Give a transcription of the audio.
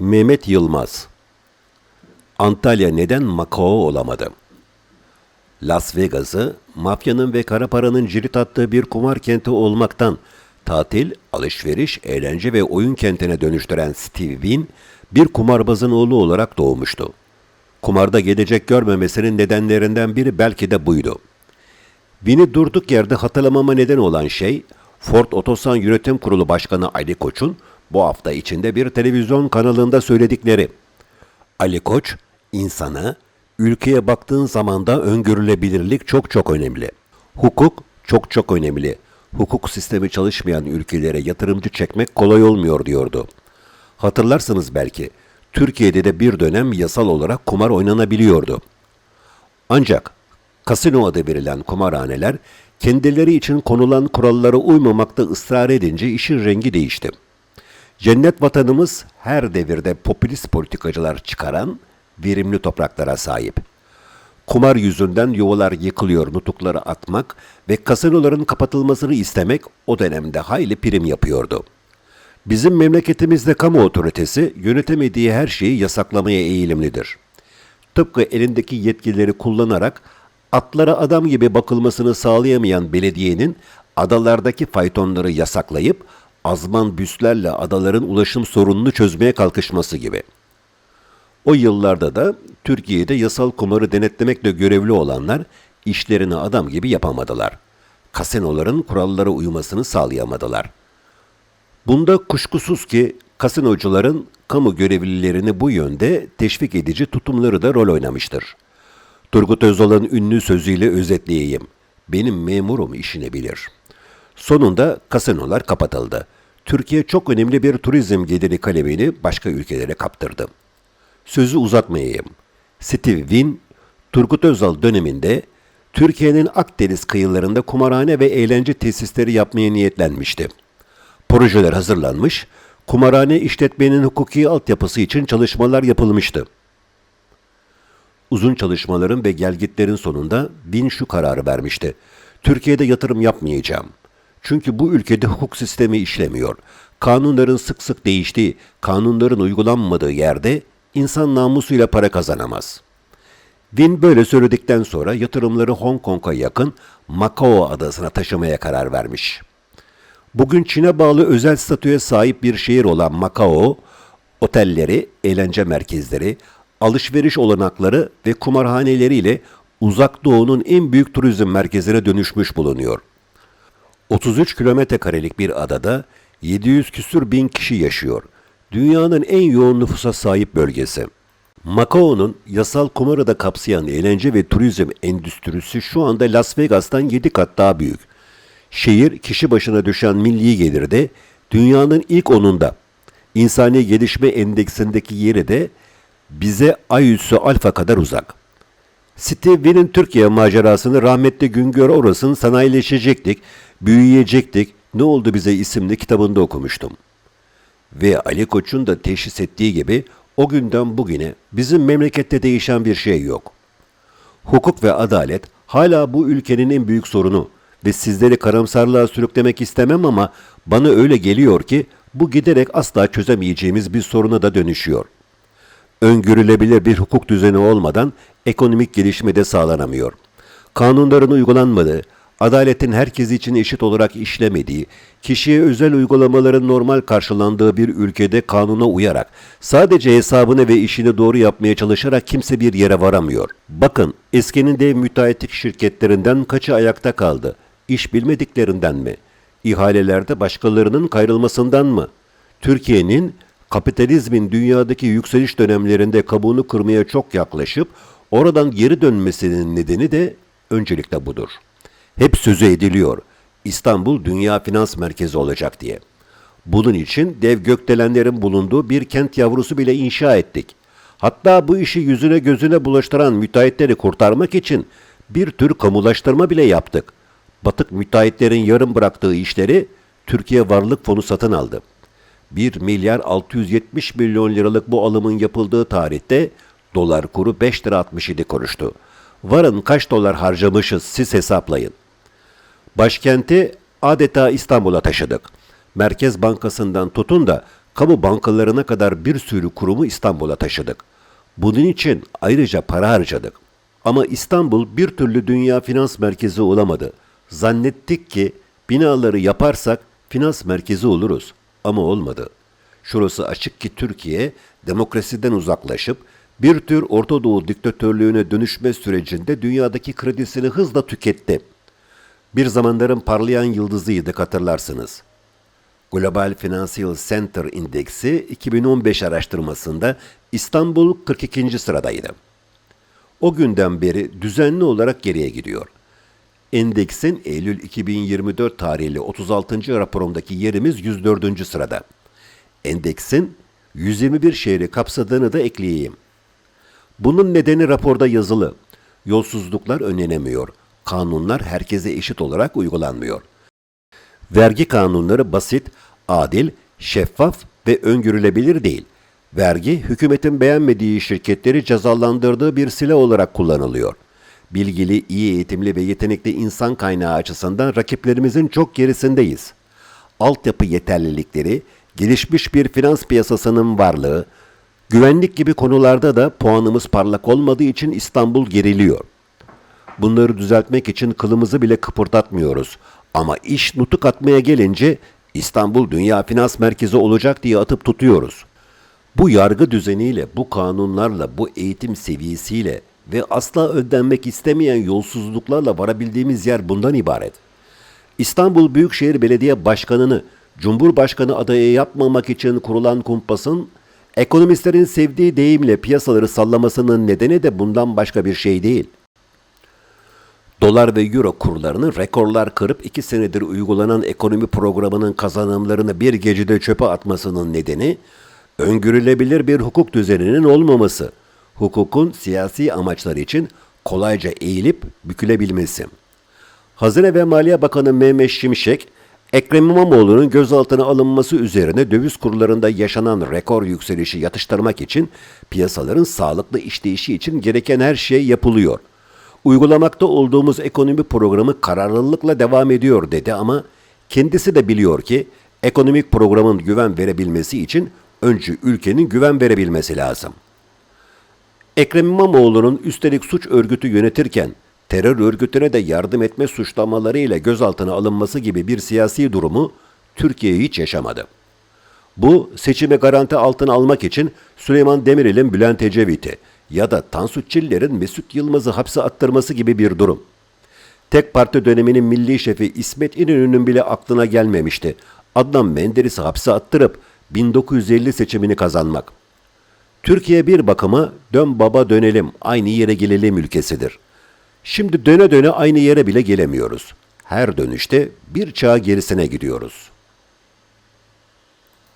Mehmet Yılmaz Antalya neden Makao olamadı? Las Vegas'ı mafyanın ve kara paranın cirit attığı bir kumar kenti olmaktan tatil, alışveriş, eğlence ve oyun kentine dönüştüren Steve Wynn bir kumarbazın oğlu olarak doğmuştu. Kumarda gelecek görmemesinin nedenlerinden biri belki de buydu. Beni durduk yerde hatırlamama neden olan şey, Ford Otosan Yönetim Kurulu Başkanı Ali Koç'un bu hafta içinde bir televizyon kanalında söyledikleri. Ali Koç, insana, ülkeye baktığın zaman da öngörülebilirlik çok çok önemli. Hukuk çok çok önemli. Hukuk sistemi çalışmayan ülkelere yatırımcı çekmek kolay olmuyor diyordu. Hatırlarsınız belki, Türkiye'de de bir dönem yasal olarak kumar oynanabiliyordu. Ancak kasino adı verilen kumarhaneler kendileri için konulan kurallara uymamakta ısrar edince işin rengi değişti. Cennet vatanımız her devirde popülist politikacılar çıkaran verimli topraklara sahip. Kumar yüzünden yuvalar yıkılıyor nutukları atmak ve kasinoların kapatılmasını istemek o dönemde hayli prim yapıyordu. Bizim memleketimizde kamu otoritesi yönetemediği her şeyi yasaklamaya eğilimlidir. Tıpkı elindeki yetkileri kullanarak atlara adam gibi bakılmasını sağlayamayan belediyenin adalardaki faytonları yasaklayıp azman büslerle adaların ulaşım sorununu çözmeye kalkışması gibi. O yıllarda da Türkiye'de yasal kumarı denetlemekle görevli olanlar işlerini adam gibi yapamadılar. Kasinoların kurallara uymasını sağlayamadılar. Bunda kuşkusuz ki kasinocuların kamu görevlilerini bu yönde teşvik edici tutumları da rol oynamıştır. Turgut Özal'ın ünlü sözüyle özetleyeyim. Benim memurum işini bilir. Sonunda kasinolar kapatıldı. Türkiye çok önemli bir turizm geliri kalemini başka ülkelere kaptırdı. Sözü uzatmayayım. Steve Wynn, Turgut Özal döneminde Türkiye'nin Akdeniz kıyılarında kumarhane ve eğlence tesisleri yapmaya niyetlenmişti. Projeler hazırlanmış, kumarhane işletmenin hukuki altyapısı için çalışmalar yapılmıştı. Uzun çalışmaların ve gelgitlerin sonunda Bin şu kararı vermişti. Türkiye'de yatırım yapmayacağım. Çünkü bu ülkede hukuk sistemi işlemiyor. Kanunların sık sık değiştiği, kanunların uygulanmadığı yerde insan namusuyla para kazanamaz. Win böyle söyledikten sonra yatırımları Hong Kong'a yakın Macao adasına taşımaya karar vermiş. Bugün Çin'e bağlı özel statüye sahip bir şehir olan Macao, otelleri, eğlence merkezleri, alışveriş olanakları ve kumarhaneleriyle Uzak Doğu'nun en büyük turizm merkezine dönüşmüş bulunuyor. 33 kilometre karelik bir adada 700 küsür bin kişi yaşıyor. Dünyanın en yoğun nüfusa sahip bölgesi. Macao'nun yasal kumarı da kapsayan eğlence ve turizm endüstrisi şu anda Las Vegas'tan 7 kat daha büyük. Şehir kişi başına düşen milli gelirde dünyanın ilk onunda. İnsani gelişme endeksindeki yeri de bize ay üssü alfa kadar uzak. Steve Winn'in Türkiye macerasını rahmetli Güngör Oras'ın sanayileşecektik, büyüyecektik, ne oldu bize isimli kitabında okumuştum. Ve Ali Koç'un da teşhis ettiği gibi o günden bugüne bizim memlekette değişen bir şey yok. Hukuk ve adalet hala bu ülkenin en büyük sorunu ve sizleri karamsarlığa sürüklemek istemem ama bana öyle geliyor ki bu giderek asla çözemeyeceğimiz bir soruna da dönüşüyor. Öngörülebilir bir hukuk düzeni olmadan ekonomik gelişme de sağlanamıyor. Kanunların uygulanmadığı, adaletin herkes için eşit olarak işlemediği, kişiye özel uygulamaların normal karşılandığı bir ülkede kanuna uyarak, sadece hesabını ve işini doğru yapmaya çalışarak kimse bir yere varamıyor. Bakın, eskinin dev müteahhitlik şirketlerinden kaçı ayakta kaldı? İş bilmediklerinden mi? İhalelerde başkalarının kayrılmasından mı? Türkiye'nin kapitalizmin dünyadaki yükseliş dönemlerinde kabuğunu kırmaya çok yaklaşıp oradan geri dönmesinin nedeni de öncelikle budur. Hep sözü ediliyor. İstanbul dünya finans merkezi olacak diye. Bunun için dev gökdelenlerin bulunduğu bir kent yavrusu bile inşa ettik. Hatta bu işi yüzüne gözüne bulaştıran müteahhitleri kurtarmak için bir tür kamulaştırma bile yaptık. Batık müteahhitlerin yarım bıraktığı işleri Türkiye Varlık Fonu satın aldı. 1 milyar 670 milyon liralık bu alımın yapıldığı tarihte dolar kuru 5 lira 67 kuruştu. Varın kaç dolar harcamışız siz hesaplayın. Başkenti adeta İstanbul'a taşıdık. Merkez Bankası'ndan tutun da kamu bankalarına kadar bir sürü kurumu İstanbul'a taşıdık. Bunun için ayrıca para harcadık. Ama İstanbul bir türlü dünya finans merkezi olamadı. Zannettik ki binaları yaparsak finans merkezi oluruz. Ama olmadı. Şurası açık ki Türkiye demokrasiden uzaklaşıp bir tür Orta Doğu diktatörlüğüne dönüşme sürecinde dünyadaki kredisini hızla tüketti. Bir zamanların parlayan yıldızıydı hatırlarsınız. Global Financial Center Indeksi 2015 araştırmasında İstanbul 42. sıradaydı. O günden beri düzenli olarak geriye gidiyor. Endeksin Eylül 2024 tarihli 36. raporundaki yerimiz 104. sırada. Endeksin 121 şehri kapsadığını da ekleyeyim. Bunun nedeni raporda yazılı. Yolsuzluklar önlenemiyor. Kanunlar herkese eşit olarak uygulanmıyor. Vergi kanunları basit, adil, şeffaf ve öngörülebilir değil. Vergi, hükümetin beğenmediği şirketleri cezalandırdığı bir silah olarak kullanılıyor. Bilgili, iyi eğitimli ve yetenekli insan kaynağı açısından rakiplerimizin çok gerisindeyiz. Altyapı yeterlilikleri, gelişmiş bir finans piyasasının varlığı, güvenlik gibi konularda da puanımız parlak olmadığı için İstanbul geriliyor. Bunları düzeltmek için kılımızı bile kıpırdatmıyoruz. Ama iş nutuk atmaya gelince İstanbul dünya finans merkezi olacak diye atıp tutuyoruz. Bu yargı düzeniyle, bu kanunlarla, bu eğitim seviyesiyle ve asla ödenmek istemeyen yolsuzluklarla varabildiğimiz yer bundan ibaret. İstanbul Büyükşehir Belediye Başkanı'nı Cumhurbaşkanı adayı yapmamak için kurulan kumpasın ekonomistlerin sevdiği deyimle piyasaları sallamasının nedeni de bundan başka bir şey değil. Dolar ve euro kurlarını rekorlar kırıp iki senedir uygulanan ekonomi programının kazanımlarını bir gecede çöpe atmasının nedeni öngörülebilir bir hukuk düzeninin olmaması. Hukukun siyasi amaçlar için kolayca eğilip bükülebilmesi. Hazine ve Maliye Bakanı Mehmet Şimşek, Ekrem İmamoğlu'nun gözaltına alınması üzerine döviz kurlarında yaşanan rekor yükselişi yatıştırmak için piyasaların sağlıklı işleyişi için gereken her şey yapılıyor. Uygulamakta olduğumuz ekonomi programı kararlılıkla devam ediyor dedi ama kendisi de biliyor ki ekonomik programın güven verebilmesi için önce ülkenin güven verebilmesi lazım. Ekrem İmamoğlu'nun üstelik suç örgütü yönetirken terör örgütüne de yardım etme suçlamalarıyla gözaltına alınması gibi bir siyasi durumu Türkiye hiç yaşamadı. Bu seçime garanti altına almak için Süleyman Demirel'in Bülent Ecevit'i ya da Tansu Çiller'in Mesut Yılmaz'ı hapse attırması gibi bir durum. Tek parti döneminin milli şefi İsmet İnönü'nün bile aklına gelmemişti. Adnan Menderes'i hapse attırıp 1950 seçimini kazanmak. Türkiye bir bakıma dön baba dönelim, aynı yere gelelim ülkesidir. Şimdi döne döne aynı yere bile gelemiyoruz. Her dönüşte bir çağ gerisine gidiyoruz.''